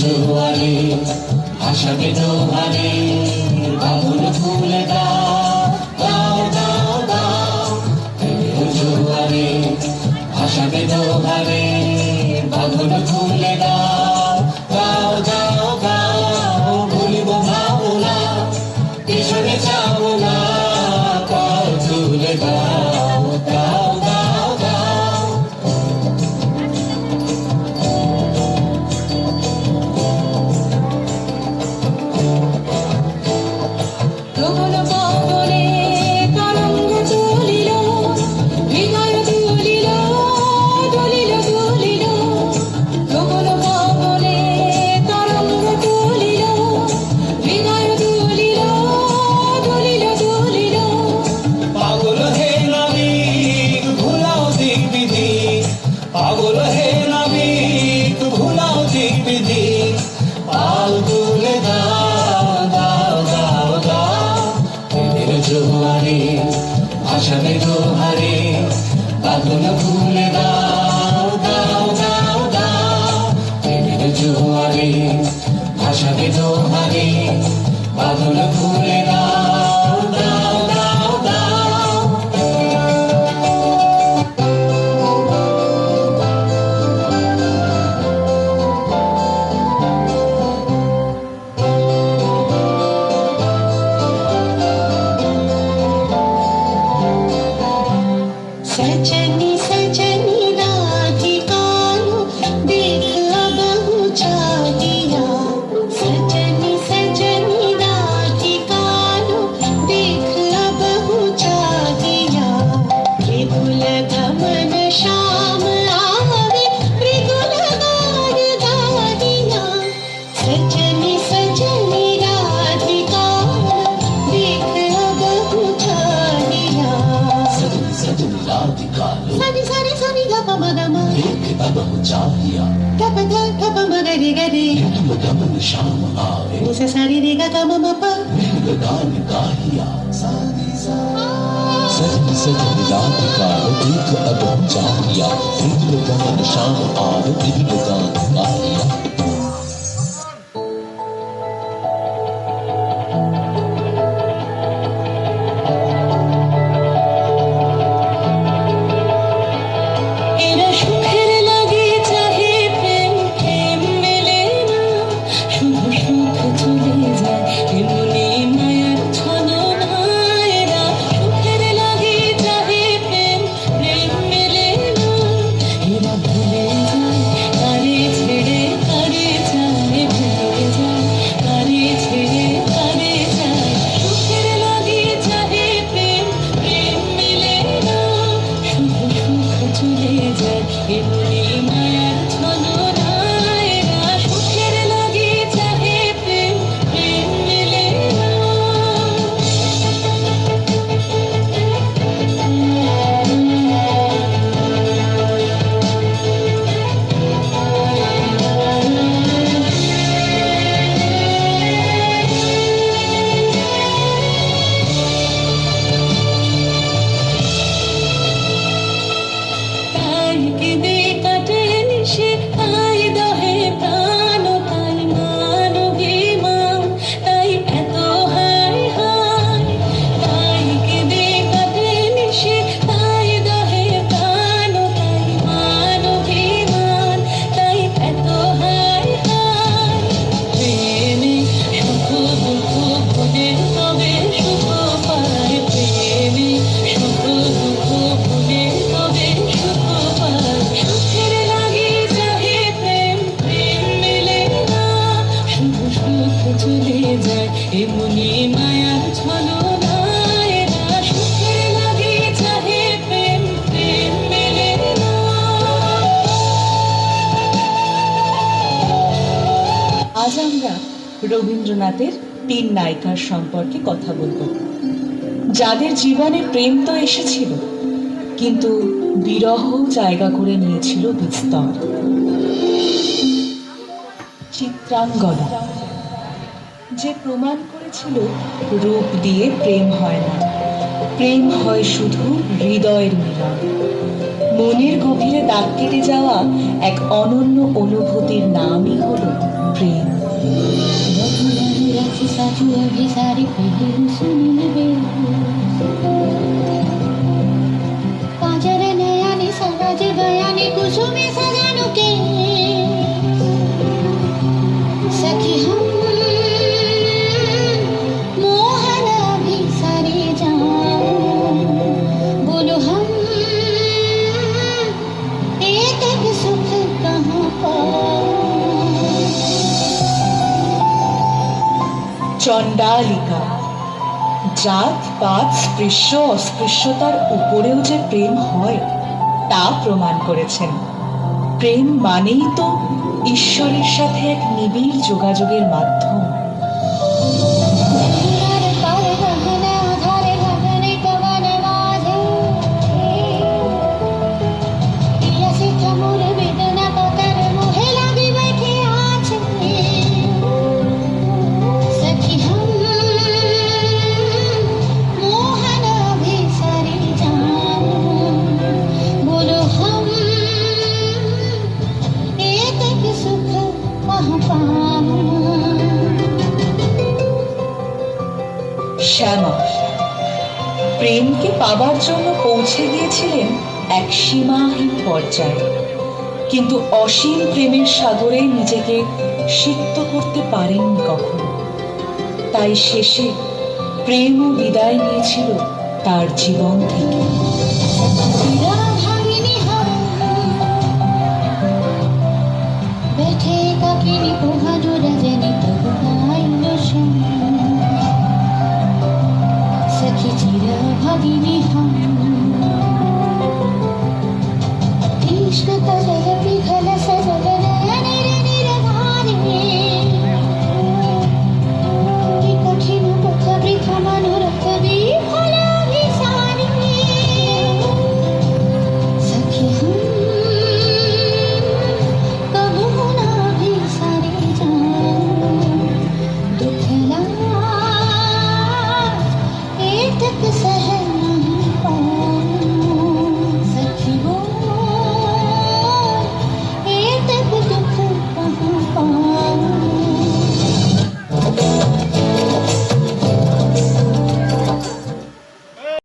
জোয়ারে ভাসাবে জোয়ারে বাবুল ফুল দাও দাও দাও। জোয়ারে ভাসাবে জোয়ারে ভাষাকে তোমারে বাদল খুলে দাও रे गा रे उसे सारी रे गा गा मा मा पा। सज सज मिलाप का दीख अब जानिया जान गम दिल गमन शाम आर गान का রবীন্দ্রনাথের তিন নায়িকার সম্পর্কে কথা বলব। যাদের জীবনে প্রেম তো এসেছিল, কিন্তু বিরহ জায়গা করে নিয়েছিল বিস্তর। চিত্রাঙ্গনা যে প্রমাণ করেছিল রূপ দিয়ে প্রেম হয় না। প্রেম হয় শুধু হৃদয়ের মিলন। মনের গভীরে দাগ কেটে যাওয়া এক অনন্য অনুভূতির নামই হল প্রেম। Thank you. চণ্ডালিকা। জাত, পাত, স্পৃশ্য, অস্পৃশ্যতার উপরেও যে প্রেম হয়, তা প্রমাণ করেছেন। প্রেম মানেই তো ঈশ্বরের সাথে এক নিবিড় যোগাযোগের মাধ্যম। পৌঁছে গিয়েছিলেন এক সীমাহীন পর্যায়ে। কিন্তু অসীম প্রেমের সাগরে নিজেকে সিক্ত করতে পারেননি কখনো। তাই শেষে প্রেম ও বিদায় নিয়েছিল তার জীবন থেকে।